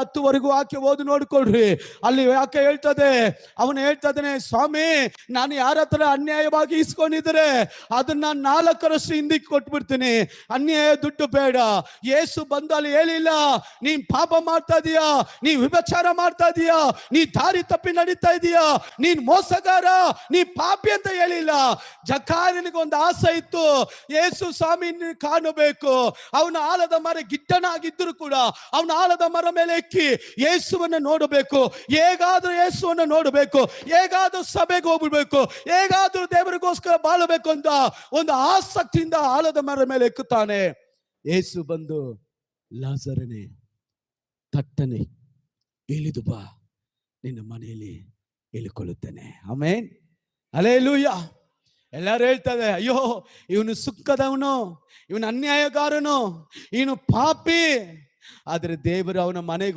ಹತ್ತುವರೆಗೂ ಆಕೆ ಓದು ನೋಡ್ಕೊಳ್ರಿ. ಅಲ್ಲಿ ಯಾಕೆ ಹೇಳ್ತದೆ, ಅವನು ಹೇಳ್ತದಾನೆ, ಸ್ವಾಮಿ, ನಾನು ಯಾರ ಹತ್ರ ಅನ್ಯಾಯವಾಗಿ ಇಸ್ಕೊಂಡಿದ್ರೆ ಅದನ್ನ ನಾಲ್ಕರಷ್ಟು ಹಿಂದಿಗೆ ಕೊಟ್ಬಿಡ್ತೀನಿ. ಅನ್ಯಾಯ ದುಡ್ಡು ಬೇಡ. ಯೇಸು ಬಂದು ಅಲ್ಲಿ ಹೇಳಿಲ್ಲ, ನೀನ್ ಪಾಪ ಮಾಡ್ತಾ ಇದೀಯಾ ನೀ ವಿಭಚಾರ ಮಾಡ್ತಾ ಇದೀಯಾ ನೀ ದಾರಿ ತಪ್ಪಿ ನಡೀತಾ ಇದೀಯಾ, ನೀನ್ ಮೋಸಗಾರ ನೀ ಪಾಪಿ ಅಂತ ಹೇಳಿಲ್ಲ. ಜಕಾರನಿಗೆ ಒಂದು ಆಸೆ ಇತ್ತು ಯೇಸು ಸ್ವಾಮಿ ಕಾಣಬೇಕು. ಅವನ ಆಲದ ಮರ ಗಿಟ್ಟನಾಗಿದ್ರು ಕೂಡ, ಅವನ ಆಲದ ಮರ ಮೇಲೆ ಬೆಕ್ಕಿ ಯೇಸುವನ್ನು ನೋಡಬೇಕು. ಹೇಗಾದರೂ ಯೇಸುವನ್ನು ನೋಡಬೇಕು. ಹೇಗಾದರೂ ಸಭೆಗೆ ಹೋಗ್ಬಿಡ್ಬೇಕು. ಹೇಗಾದರೂ ದೇವರಿಗೋಸ್ಕರ ಬಾಳಬೇಕು ಅಂತ ಒಂದು ಆಸಕ್ತಿಯಿಂದ ಆಲದ ಮರದ ಮೇಲೆ ಎಕ್ಕುತ್ತಾನೆ. ಯೇಸು ಬಂದು ಲಾಸರನೆ ತಟ್ಟನೆ, ಇಳಿದು ಬಾ. ನಿನ್ನ ಮನೆಯಲ್ಲಿ ಇಳಿಕೊಳ್ಳುತ್ತೇನೆ. ಆಮೇನ್. ಅಲೇ ಲೂಯ್ಯ ಎಲ್ಲರೂ ಹೇಳ್ತಾರೆ, ಅಯ್ಯೋ, ಇವನು ಸುಖದವನು ಇವನು ಅನ್ಯಾಯಗಾರನು, ಇವನು ಪಾಪಿ. ಆದ್ರೆ ದೇವರು ಅವನ ಮನೆಗೆ